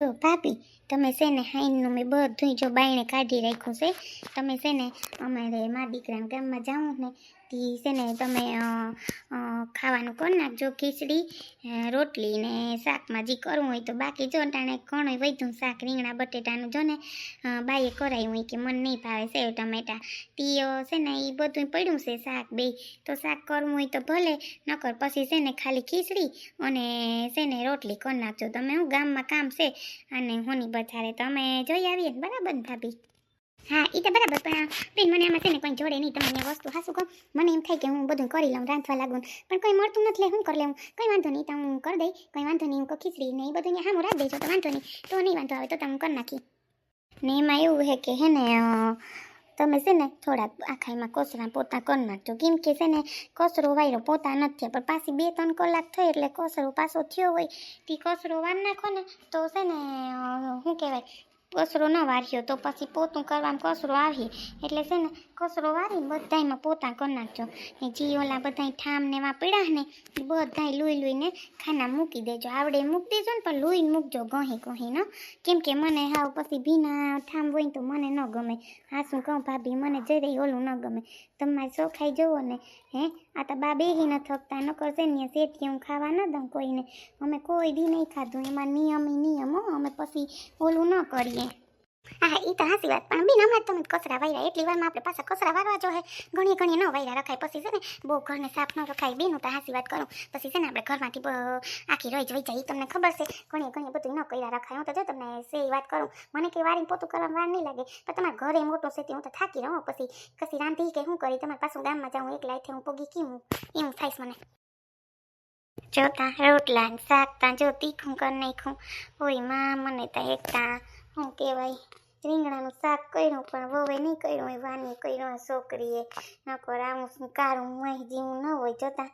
તો ભાભી, તમે છે ને હાઈનનું મેં બધું જો બાયણે કાઢી રાખ્યું છે, તમે છે ને અમારે મા દીકરાના ગામમાં જાઉં ને તી છે ને તમે ખાવાનું કરી નાખજો ખીચડી રોટલી ને શાકમાં જે કરવું હોય તો બાકી જો ટાણે ઘણું વધ્યું શાક, રીંગણા, બટેટાનું જો ને બાઈએ કરાયું હોય કે મને નહીં ભાવે સેવ, ટમેટા તીઓ છે ને એ બધું પડ્યું છે શાક બે. તો શાક કરવું હોય તો ભલે, નકર પછી છે ને ખાલી ખીચડી અને છે ને રોટલી કરી નાખજો. તમે હું ગામમાં કામ છે અને હોની બજારે. તમે જોઈ આવીએ બરાબર ભાભી? હા એ તો બરાબર, પણ બેન મને આમાં છે ને કોઈ જોડે નહીં તમને વસ્તુ હાસું કહું. મને એમ થાય કે હું બધું કરી લઉં, રાંધવા લાગું પણ કોઈ મળતું નથી લે હું કરી લઉં કંઈ વાંધો નહીં, તો હું કરી દઈ. કંઈ વાંધો નહીં, હું ખીચડી ને એ બધું અહીંયા હામું રાખી દઈશું તો વાંધો નહીં. તો નહીં વાંધો આવે, તો તમે કરી નાખી. ને એમાં એવું છે કે હે ને તમે છે ને થોડાક આખા એમાં કોસરા પોતા કરી નાખજો. કેમ કે છે ને કચરો વાયરો પોતા નથી પણ પાછી બે, ત્રણ કલાક થઈ એટલે કચરો પાછો થયો હોય તે કચરો વાર નાખો ને, તો છે ને શું કહેવાય કચરો ન વાર્યો તો પછી પોતું કરવામાં કચરો આવીએ એટલે છે ને કચરો વારી બધામાં પોતા કરી નાખજો. ને જી ઓલા બધાય ઠામ ને એમાં પીડા ને, એ બધાય લૂઈ લૂઈને ખાના મૂકી દેજો. આવડે મૂકી દેજો ને, પણ લૂઈને મૂકજો ગહી ગહી, ન? કેમ કે મને હાવ પછી ભીના ઠામ હોય તો મને ન ગમે. હા, શું કહું, ભાભી, મને જરાય ઓલું ન ગમે. તમારે ચોખાઈ જવો ને, હે? આ તો બા બેહી ન થકતા ન કરશે ને શેઠી હું ખાવા ન દઉં કોઈને. અમે કોઈ દી નહીં ખાધું, એમાં નિયમો નિયમ અમે પછી ઓલું ન કરીએ. હા એ તો હાસી વાત. પણ બેન હમણાં તમે કચરા વાયરા એટલી વારમાં આપણે પાછા કચરા વારવા જો હે. ઘણી ઘણી ન વાયરા રખાય. પછી છે ને, બહુ ઘરને સાફ ન રખાય. બેન, હું તો હાસી વાત કરું. પછી છે ને, આપણે ઘરમાંથી બ- આખી રોજ વહી જાય. તમને ખબર છે. ઘણી ઘણી બધું ન કર્યા રખાય. હું તો જો તમને સે વાત કરું. મને કંઈ વારીને પોતું કરવામાં વાર નહીં લાગે. પણ તમારા ઘરે મોટું છે તે હું તો થાકી રહું. પછી કશી રાંધી કે શું કરી? તમારે પાછું ગામમાં જાઉં એકલા થઈ હું પોગી કેમ એવું થાય મને. જોતા રોટલા શાક તા, જો તીખું કરી નાખું ઓયમાં, મને તો એકતા શું કહેવાય, રીંગણાનું શાક કર્યું પણ વવે નહીં કર્યું હોય વાની કર્યું છોકરીએ નકર આવું કારું જીવું ન હોય જોતા.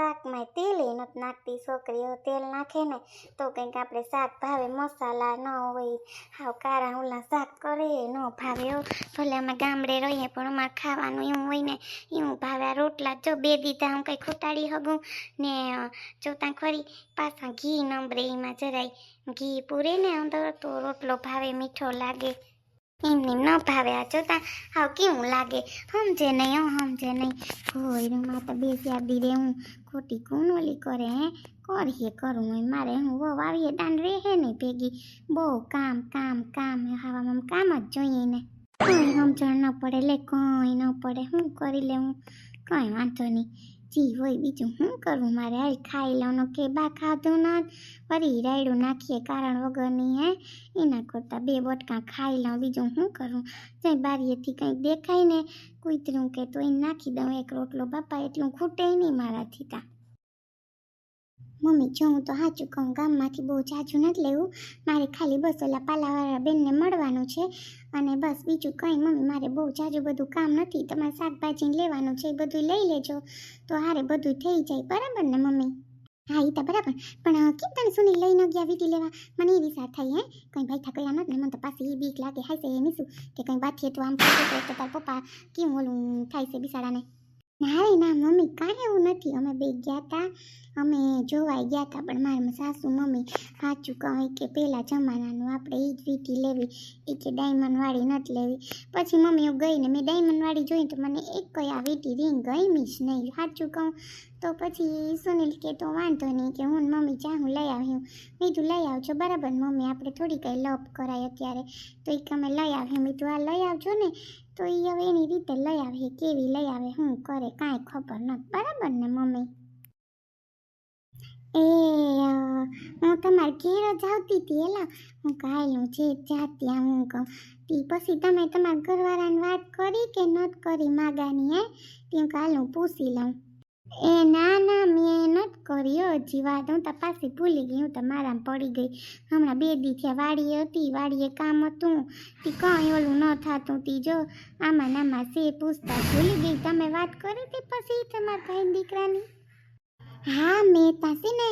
શાકમાં તેલે નથી નાખતી છોકરીઓ તેલ નાખે ને તો કંઈક આપણે શાક ભાવે મસાલા ન હોય. હાવ કારા ઉલા શાક કરે ન ભાવે ભલે અમે ગામડે રહીએ પણ અમારે ખાવાનું એવું હોય ને એવું ભાવે. આ રોટલા જો બે દીધા હું કંઈ ખોટાડી હગું ને જો ત્યાં ખરી પાછા ઘી નંબરે એમાં જરાય ઘી પૂરે ને અંદર તો રોટલો ભાવે મીઠો લાગે. એમને ન ભાવ્યા જોતા હાવ કેવું લાગે. સમજે નહીં, હં, સમજે નહીં. કોઈ રૂમાં તો બેસ્યા દીરે હું ખોટી કુનોલી કરે, હે. કરીએ, કરું હોય મારે હું બહુ આવીએ દાંડ રહે નહીં ભેગી. બહુ કામ કામ કામ. હવામાં કામ જ જોઈએ ને. કોઈ સમજણ ન પડે, લે, કંઈ ન પડે. હું કરી લેવું? કંઈ વાંધો નહીં. જી હોય, બીજું શું કરવું મારે હાલ ખાઈ લઉં કે બા ખાધું ન ફરી રાયડું નાખીએ કારણ વગરની, હે? એના કરતાં બે બટકા ખાઈ લઉં બીજું શું કરું? જઈ બારીએથી કંઈક દેખાય ને કૂતરું કે તો એ નાખી દઉં, એક રોટલો બાપા એટલું ખૂટે નહીં મારાથી તા. મમ્મી, જો હું તો સાચું કહું, ગામમાંથી બહુ જાજુ નથી લેવું. મારે ખાલી બસ ઓલા પાલાવાળા બેનને મળવાનું છે. અને બસ બીજું કંઈ, મમ્મી, મારે બહુ જાજુ બધું કામ નથી. તમારે શાકભાજી લેવાનું છે એ બધું લઈ લેજો. તો હારે બધું થઈ જાય. બરાબર ને, મમ્મી? હા એ તો બરાબર. પણ કેમ તને સુનિલ લઈ ન ગયા વીટી લેવા? મને એ વિચાર થાય, હે? કંઈ ભાઈ થકયા નથી ને મને તો પાછી એ બીક લાગે. હાય છે એ નીશું કે કંઈ બાથીએ તો આમ તો તાર પપ્પા કેમ ઓલું થાય છે બિચારાને? ના રે ના, મમ્મી કાંઈ એવું નથી. અમે બે ગયા હતા અમે જોવાઈ ગયા હતા પણ મારા સાસુ, મમ્મી સાચું કહે કે પહેલાં જમાનાનું આપણે એ જ વીટી લેવી. એ કે ડાયમંડવાળી નથી લેવી. પછી મમ્મી હું ગઈ ને મેં ડાયમંડવાળી જોઈ તો મને એક કઈ આ વીટી રિંગ ગમી જ નહીં. સાચું કહું? તો પછી સુનિલ કે તો વાંધો નહીં કે હું મમ્મી જા હું લઈ આવ્યું મેં કીધું, લઈ આવજો. બરાબર, મમ્મી, આપણે થોડી કંઈ લપ કરાય અત્યારે. તો એ કે, અમે લઈ આવ્યું મેં આ લઈ આવજો ને. તો એ હવે એની રીતે લઈ આવે કેવી લઈ આવે શું કરે, કાંઈ ખબર નથી. બરાબર ને, મમ્મી? એ હું તમારે ઘેર જ આવતી હતી એલા હું કાયલું જે જાતી હું કહું. તી પછી તમે તમારા ઘરવાળાને વાત કરી કે નત કરી, માગાની, હે? તે હું કાલ હું પૂછી લઉં. એ ના ના મેં નથી કર્યો, હજી વાત હું તપાસી ભૂલી ગઈ, હું તો મારામાં પડી ગઈ. હમણાં બે દી થયા વાડીએ હતી, વાડીએ કામ હતું. તી કંઈ ઓલું ન થતું તી, જો. આમાં નામાં સે પૂછતા ભૂલી ગઈ, તમે વાત કરી હતી પછી તમારા ભાઈ દીકરાની? હા, મેં તાસી ને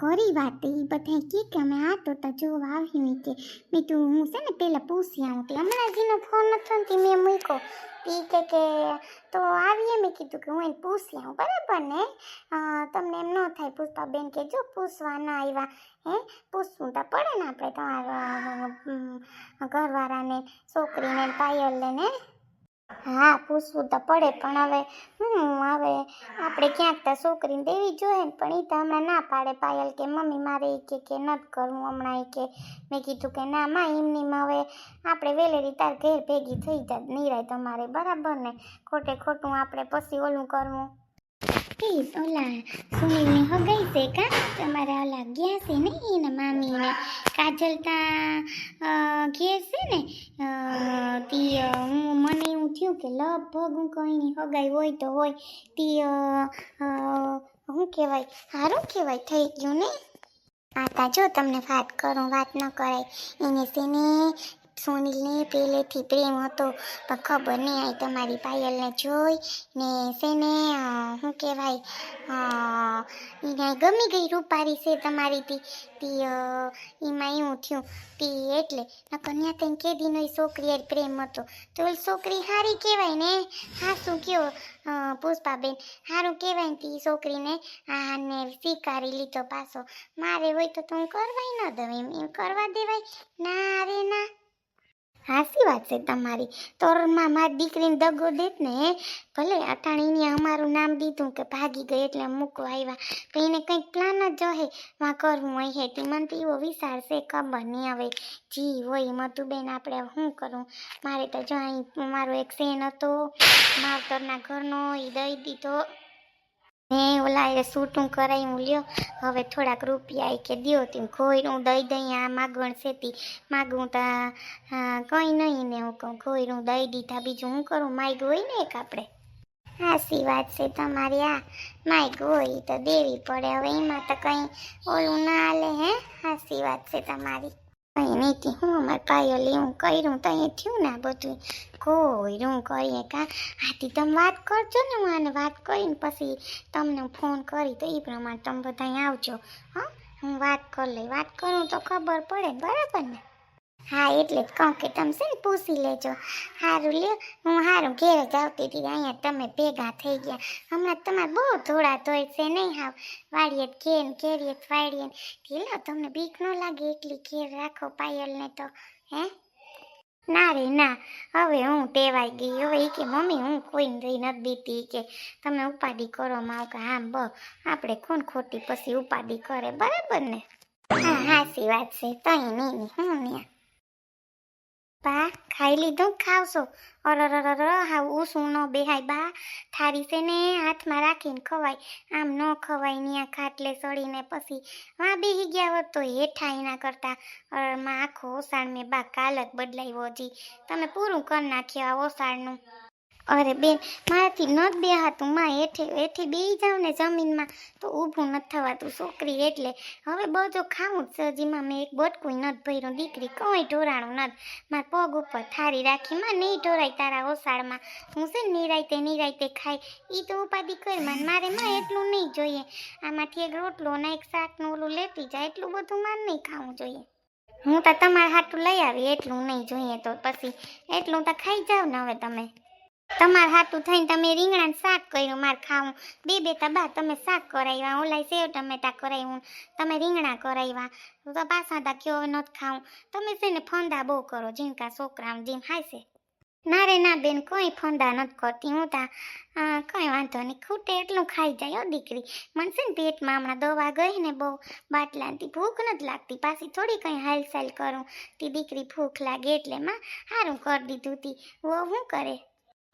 કરી વાત એ બધા કે કે અમે આ તો તો જોવા આવી કે. મેં તું હું છે ને પહેલાં પૂછી આવું તે હમણાં જેનો ફોન હતો ને મેં મૂક્યો. તે કે કે, તો આવીએ, મેં કીધું કે હું એને પૂછી આવું, બરાબર ને? તમને એમ ન થાય પૂછતા બેન કે જો પૂછવા ના આવ્યા હે? પૂછવું તો પડે ને આપણે તમારા ઘરવાળાને, છોકરીને પાયલને હા, પૂછવું તો પડે, પણ હવે હું હવે આપણે ક્યાંક તો છોકરીને દેવી જોઈએ ને, પણ એ તો હમણાં ના પાડે પાયલ કે મમ્મી મારે એ કે કે નથી કરવું હમણાં એ કે. મેં કીધું કે ના, માં એમનીમાં હવે આપણે વેલેરી તાર ઘેર ભેગી થઈ જાય નિરાય તમારે બરાબર ને? ખોટે ખોટું આપણે પછી ઓલું કરવું. એ ઓલા સુનિલને હગાઈ છે કા તમારા ઓલા ગયા છે ને એના મામીને કાજલ તા ઘેર છે ને તી હું મને એવું થયું કે લગભગ હું કંઈની હગાઈ હોય તો હોય તી શું કહેવાય સારું કહેવાય થઈ ગયું ને આ તા જો તમને વાત કરું વાત ન કરાય એને છે ને સોનીલને પહેલેથી પ્રેમ હતો, પણ ખબર નહીં આવી તમારી પાયલને જોઈ ને છે ને શું કહેવાય એને ગમી ગઈ રૂપારી છે તમારી તી તી એમાં એવું થયું, તી એટલે કન્યા ત્યાં કેદી નહીં છોકરીએ છોકરી પ્રેમ હતો. તો છોકરી હારી કહેવાય ને? હા, શું કયો પુષ્પાબેન? સારું કહેવાય ને તી છોકરીને? આ ને સ્વીકારી લીધો પાછો. મારે હોય તો તું કરવાય ન દઉં એમ એમ કરવા દેવાય? ના રે, ના. હાસી વાત છે તમારી. તોરણમાં મારી દીકરીને દગો દેત ને, ભલે અટાણીને અમારું નામ દીધું કે ભાગી ગઈ એટલે મૂકવા આવ્યા તો એને કંઈક પ્લાન જ હે માં કરવું હોય હે મને તો એવો વિચાર છે, ખબર નહીં હવે જી, હોય મધુબેન, આપણે શું કરું? મારે તો જો અહીં મારો એક સેન હતો, માવતરના ઘરનો એ દઈ દીધો. ને ઓલા એ સૂટું કરાવ્યું લ્યો. હવે થોડાક રૂપિયા કે દ્યો તી ખોયરું દઈ દઈ આ માગણ સેતી. માગું તા હા કંઈ નહીં ને હું કહું ખોયરું દઈ દીધા. બીજું હું કરું? માગ હોય ને એક આપણે? હાસી વાત છે તમારી, આ. માગ હોય તો દેવી પડે. હવે એમાં તો કંઈ ઓલું ના હાલે, હે? હાસી વાત છે તમારી. કંઈ નહીં હું અમારા પાયો લેવું કર્યું તો અહીંયા થયું ને બધું. કોયરું કરીએ કા? આથી તમે વાત કરજો ને હું આને વાત કરીને પછી તમને ફોન કરી તો એ પ્રમાણે તમે બધા આવજો. હા? હું વાત કરી લઈ. વાત કરું તો ખબર પડે, બરાબર ને? હા, એટલે જ કહું કે તમે છે ને પૂછી લેજો. સારું લ્યો, હું સારું ઘેર જ આવતી હતી, અહીંયા તમે ભેગા થઈ ગયા. હમણાં તમારે બહુ ધોળા ધોય છે, નહીં હાવ? વાળીએ ઘેર ને વાડીએ ઢીલો, તમને બીક ન લાગે એટલી ઘેર રાખો પાયલને તો, હે? ના રે, ના. હવે હું ટેવાઈ ગઈ. હવે એ કે, મમ્મી, હું કોઈને રહી નથી દીધી. કે, તમે ઉપાધિ કરો માં કે. હા બ આપણે કોણ ખોટી પછી ઉપાધિ કરે, બરાબર ને? હા હાસી વાત છે. તઈ નહીં હું ને બા, ખાઈ લીધું? ખાવશો અરરરર હા ઉસું ન બેહાય બા. થારી છે ને, હાથમાં રાખીને ખવાય. આમ ન ખવાય ન્યા ખાટલે સડીને પછી વા બેહી ગયા હોત તો હેઠા એના કરતા. માં આખો ઓસાણ મેં બા કાલ જ બદલાવ્યો હજી. તમે પૂરું કરી નાખ્યું આ ઓસાળનું અરે બેન, મારાથી ન બેહાતું માં હેઠે હેઠે બેહી જાઉં ને જમીનમાં, તો ઊભું નથી થવાતું છોકરી એટલે. હવે બધું ખાવું જ છે હજીમાં મેં એક બટકું નથી ભર્યું, દીકરી કંઈ ઢોરાણું નથી માર પગ ઉપર થારી રાખી, માં નહીં ઢોરાય તારા ઓસાળમાં. હું છે ને નિરાયતે નિરાયતે ખાઈ એ તો ઉપાધિ કરી માં મારે, માં એટલું નહીં જોઈએ. આમાંથી એક રોટલો ને એક શાકનું ઓલું લેતી જાય, એટલું બધું માન નહીં ખાવું જોઈએ. હું તો તમારા હાટું લઈ આવી, એટલું નહીં જોઈએ તો પછી. એટલું તો ખાઈ જાવ ને હવે તમે. તમારા હાટું થઈને તમે રીંગણાનું શાક કર્યું, મારે ખાવું. બે બે તા બા, તમે શાક કરાવ્યા, ઓલાય સેવ ટમેટા કરાવ્યું, તમે રીંગણા કરાવ્યા. તો પાછા તા કયો નથી ખાવું. તમે છે ને ફંદા બહુ કરો જીનકા છોકરા હાય છે. ના રે ના બેન કોઈ ફંદા નથી કરતી, હું તા કંઈ વાંધો નહીં, ખૂટે એટલું ખાઈ જાય હો દીકરી. મને છે ને પેટમાં હમણાં દવા ગઈ ને બહુ, બાટલાથી ભૂખ નથી લાગતી, પાછી થોડી કંઈ હાલચાલ કરું. તી દીકરી ભૂખ લાગે એટલે માં સારું કરી દીધું તી. વો શું કરે?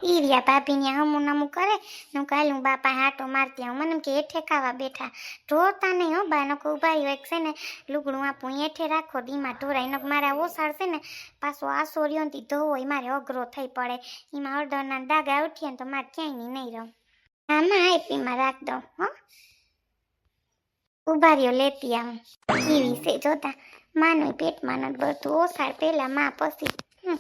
ઈરિયા ભાભીને હમું નમું કરે, હું કાલું બાપા હાટો મારતી આવું. મને એમ કે હેઠે ખાવા બેઠા. ઢોરતા નહીં હો બા નકો ઊભા હોય છે ને, લુગડું આપું હેઠે રાખો દીમાં ઢોરાય નક મારા ઓસાળ છે ને, પાછો આ ને તી ધોવો એ મારે અઘરો થઈ પડે. એમાં હળદરના દાગા ઉઠીએ ને તો મારે ક્યાંય નહીં રહું. આમાં આઈપીમાં રાખ દઉં, હો. ઊભા રહ્યો, લેતી આવું. એ છે જોતા. માનું પેટમાં નથી ભરતું. ઓસાળ પહેલાં માં પછી. હમ.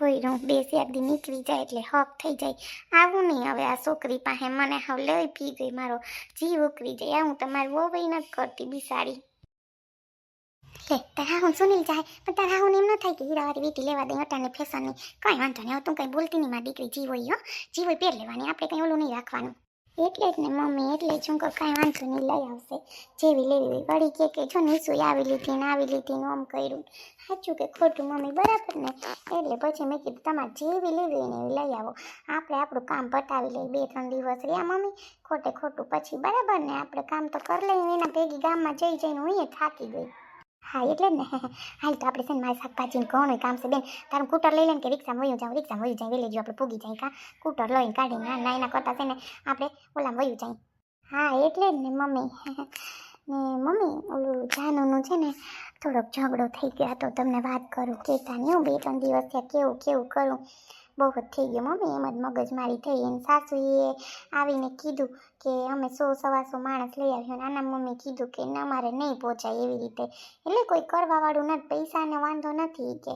હોય રહું બે શેરદી નીકળી જાય એટલે હક થઈ જાય. આવું નહીં, હવે આ છોકરી પાસે મને હવે લઈ પી ગઈ, મારો જીવ ઉકળી જાય. હું તમારી વહુ નથી કરતી, બિસાડી. લે, તારા હું સુનિલ જાય, પણ તારા હું એમ ન થાય કે હીરાવાળી વીટી લેવા દે અટાને ફેશનની કંઈ વાંધો નહીં તું કંઈ બોલતી નહીં, મારી દીકરી જીવ હોય, હો. જીવ હોય પહેર લેવાની, આપણે કંઈ ઓલું નહીં રાખવાનું. એટલે જ ને મમ્મી, એટલે જ હું કાંઈ વાંધો નહીં, લઈ આવશે જેવી લેવી હોય. વળી કે કે જો નીસુઈ આવી લીધી ને આવી લીધી ને આમ કર્યું. સાચું કે ખોટું, મમ્મી, બરાબર ને? એટલે પછી મેં કીધું, તમારે જેવી લેવી હોય ને એવી લઈ આવો. આપણે આપણું કામ પતાવી લઈએ, બે ત્રણ દિવસ રહ્યા મમ્મી. ખોટે ખોટું પછી બરાબર ને? આપણે કામ તો કરી લઈએ, એના ભેગી ગામમાં જઈ જઈને હું અહીંયા થાકી ગઈ. હા, એટલે જ ને. હાલ તો આપણે છે ને મારી શાકભાજી ઘણું કામ છે. બેન, તારું કૂટર લઈ લઈને કે રિક્ષામાં વયું જાવ રિક્ષામાં વયું જાય વેલે જો આપણે પૂગી જાય કા? કૂટર લઈને કાઢીને ના ના એના કરતાં છે ને આપણે ઓલામાં વયું જાય. હા, એટલે જ ને, મમ્મી. ને મમ્મી, ઓલું જાનુનું છે ને થોડોક ઝઘડો થઈ ગયો તો તમને વાત કરું કહેતા નહીં હું, બે ત્રણ દિવસ થયા, કેવું કેવું કરું? બહુ જ થઈ ગયો. મમ્મી એમ જ મગજમારી થઈ એને સાસુએ આવીને કીધું કે અમે સો સવાસો માણસ લઈ આવ્યો. નાના મમ્મી કીધું કે ના, મારે નહીં પહોંચાય એવી રીતે. એટલે કોઈ કરવાવાળું નથી, પૈસાનો વાંધો નથી કે.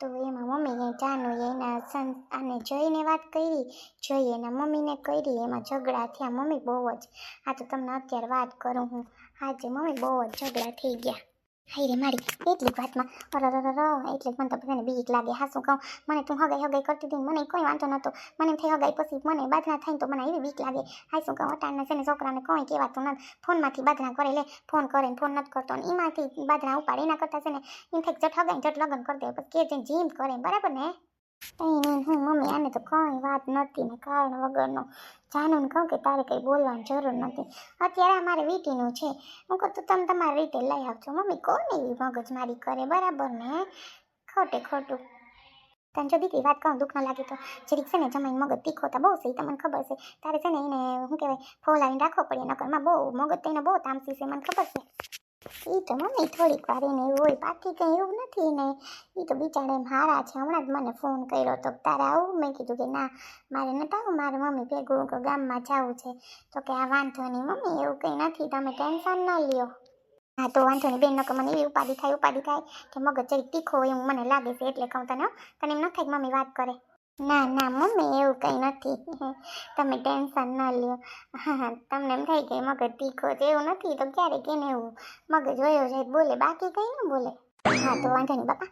તો એમાં મમ્મીએ જાનું એના સન આને જઈને વાત કરી, જોઈ એના મમ્મીને કરી. એમાં ઝઘડા થયા. મમ્મી બહુ જ, આ તો તમને અત્યારે વાત કરું હું. આજે મમ્મી બહુ જ ઝઘડા થઈ ગયા. હાય રે મારી એટલી વાતમાં અરર એટલે મને તો બધાને બીક લાગે, હા શું કહું? મને તું હગાઈ હગાઈ કરતી હતી મને કોઈ વાંધો નહોતો મને થઈ હગાઈ પછી મને બાધના થાય તો મને એવી બીક લાગે. શું કહું, અટાણના છે ને છોકરાને કોઈ કહેવાતું નથી. ફોનમાંથી બાધના કરે લે, ફોન કરે ને ફોન નથી કરતો ને એમાંથી બાધના ઉપાડે. એના કરતાં છે ને, એમ થાય જટ હગાઈ જટ લગ્ન કરી દે, પછી કે જીમ કરે, બરાબર ને? નહીં, હું મમ્મી આને તો કંઈ વાત નથી ને કારણ વગરનો. જાનું કહું કે તારે કંઈ બોલવાની જરૂર નથી અત્યારે અમારે વીટીનું છે. હું કહું, તો તમે તમારી રીતે લઈ આવજો. મમ્મી, કોને એવી મગજમારી કરે? બરાબર ને? ખોટે ખોટું. તને જો દીકરી વાત કહું, દુઃખ ન લાગે તો. જરીક છે ને જમાઈને મગજ તીખો તો બહુ છે તમને ખબર છે. તારે છે ને એને શું કહેવાય, ફોલાવીને રાખવો પડે. નકરમાં બહુ મગજ તો એને બહુ તામસી છે, મને ખબર છે. એ તો મમ્મી થોડીક વાર એને એવું હોય, બાકી કંઈ એવું નથી ને. એ તો બિચારા એમ હારા છે. હમણાં જ મને ફોન કર્યો તો તારે આવું? મેં કીધું કે ના, મારે નતા આવું? મારે મમ્મી ભેગું ગામમાં જવું છે. તો કે આ વાંધો નહીં મમ્મી, એવું કંઈ નથી. તમે ટેન્શન ન લ્યો. હા, તો વાંધો નહીં બેન, નકર મને એવી ઉપાધિ થાય ઉપાધિ થાય કે મગજ જરી તીખો હોય એવું મને લાગે છે. એટલે કહું તને તને એમ ન થાય મમ્મી વાત કરે. ના ના, મમ્મી, એવું કંઈ નથી. તમે ટેન્શન ન લ્યો. હા તમને એમ થાય કે મગજ તીખો છે, એવું નથી, તો ક્યારેક એને એવું? મગજ વયો જાય, બોલે, બાકી કંઈ ન બોલે. હા, તો વાંધો નહીં, બાપા.